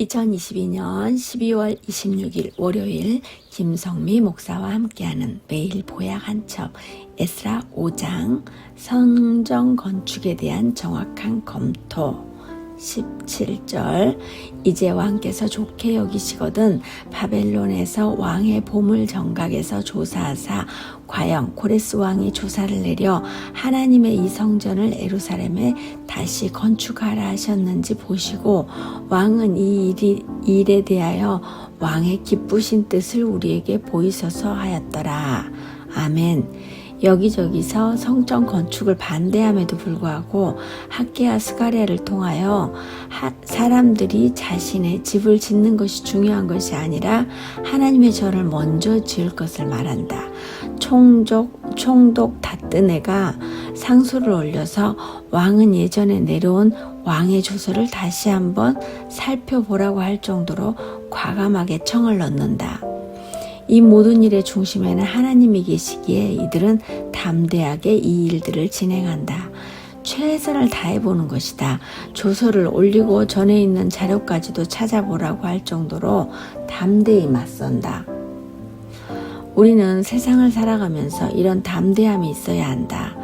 2022년 12월 26일 월요일 김성미 목사와 함께하는 매일 보약 한첩 에스라 5장 성정 건축에 대한 정확한 검토 17절 이제 왕께서 좋게 여기시거든 바벨론에서 왕의 보물 정각에서 조사하사 과연 고레스 왕이 조사를 내려 하나님의 이 성전을 에루살렘에 다시 건축하라 하셨는지 보시고 왕은 이 일이, 일에 대하여 왕의 기쁘신 뜻을 우리에게 보이소서 하였더라. 아멘. 여기저기서 성전 건축을 반대함에도 불구하고 학계와 스가랴를 통하여 하, 사람들이 자신의 집을 짓는 것이 중요한 것이 아니라 하나님의 절을 먼저 지을 것을 말한다. 총족, 총독 다뜨네가 상소를 올려서 왕은 예전에 내려온 왕의 조서를 다시 한번 살펴보라고 할 정도로 과감하게 청을 넣는다. 이 모든 일의 중심에는 하나님이 계시기에 이들은 담대하게 이 일들을 진행한다. 최선을 다해보는 것이다. 조서를 올리고 전에 있는 자료까지도 찾아보라고 할 정도로 담대히 맞선다. 우리는 세상을 살아가면서 이런 담대함이 있어야 한다.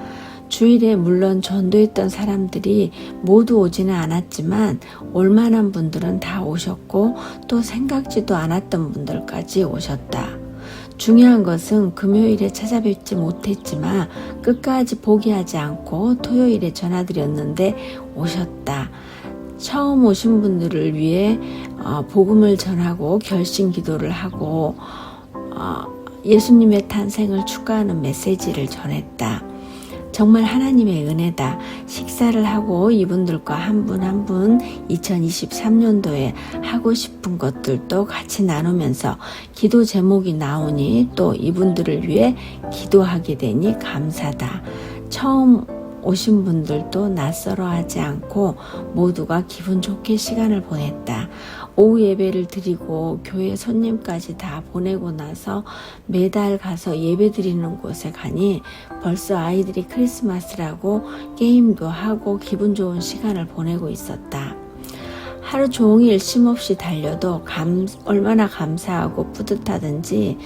주일에 물론 전도했던 사람들이 모두 오지는 않았지만 올만한 분들은 다 오셨고 또 생각지도 않았던 분들까지 오셨다. 중요한 것은 금요일에 찾아뵙지 못했지만 끝까지 포기하지 않고 토요일에 전화드렸는데 오셨다. 처음 오신 분들을 위해 어, 복음을 전하고 결심 기도를 하고 어, 예수님의 탄생을 축하하는 메시지를 전했다. 정말 하나님의 은혜다. 식사를 하고 이분들과 한 분 한 분 2023년도에 하고 싶은 것들도 같이 나누면서 기도 제목이 나오니 또 이분들을 위해 기도하게 되니 감사다. 처음 오신 분들도 낯설어 하지 않고 모두가 기분 좋게 시간을 보냈다. 오후 예배를 드리고 교회 손님까지 다 보내고 나서 매달 가서 예배 드리는 곳에 가니 벌써 아이들이 크리스마스라고 게임도 하고 기분 좋은 시간을 보내고 있었다. 하루 종일 쉼없이 달려도 감, 얼마나 감사하고 뿌듯하든지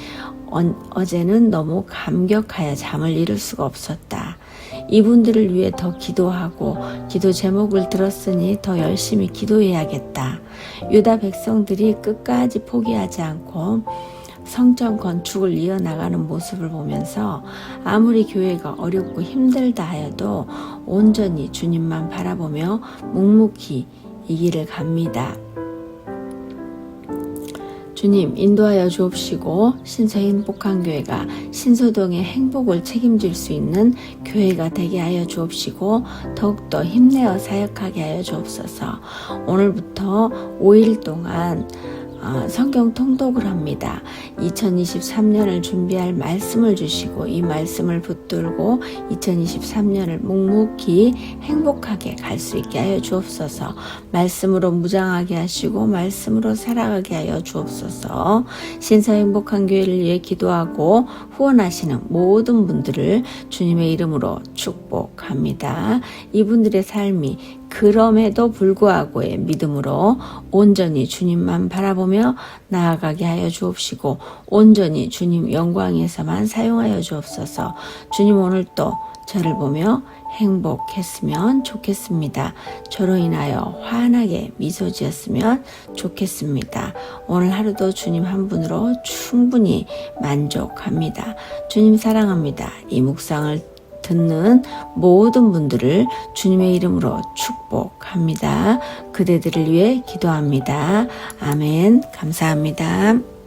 어, 제는 너무 감격하여 잠을 이룰 수가 없었다. 이분들을 위해 더 기도하고 기도 제목을 들었으니 더 열심히 기도해야겠다. 유다 백성들이 끝까지 포기하지 않고 성전 건축을 이어나가는 모습을 보면서 아무리 교회가 어렵고 힘들다 하여도 온전히 주님만 바라보며 묵묵히 이 길을 갑니다. 주님 인도하여 주옵시고 신서 행복한 교회가 신서동의 행복을 책임질 수 있는 교회가 되게 하여 주옵시고 더욱더 힘내어 사역하게 하여 주옵소서. 오늘부터 5일 동안 어, 성경 통독을 합니다. 2023년을 준비할 말씀을 주시고 이 말씀을 붙들고 2023년을 묵묵히 행복하게 갈 수 있게 하여 주옵소서. 말씀으로 무장하게 하시고 말씀으로 살아가게 하여 주옵소서. 신사 행복한 교회를 위해 기도하고 후원하시는 모든 분들을 주님의 이름으로 축복합니다. 이분들의 삶이 그럼에도 불구하고의 믿음으로 온전히 주님만 바라보며 나아가게 하여 주옵시고 온전히 주님 영광에서만 사용하여 주옵소서. 주님 오늘 또 저를 보며 행복했으면 좋겠습니다. 저로 인하여 환하게 미소 지었으면 좋겠습니다. 오늘 하루도 주님 한 분으로 충분히 만족합니다. 주님 사랑합니다. 이 묵상을 듣는 모든 분들을 주님의 이름으로 축복합니다. 그대들을 위해 기도합니다. 아멘. 감사합니다.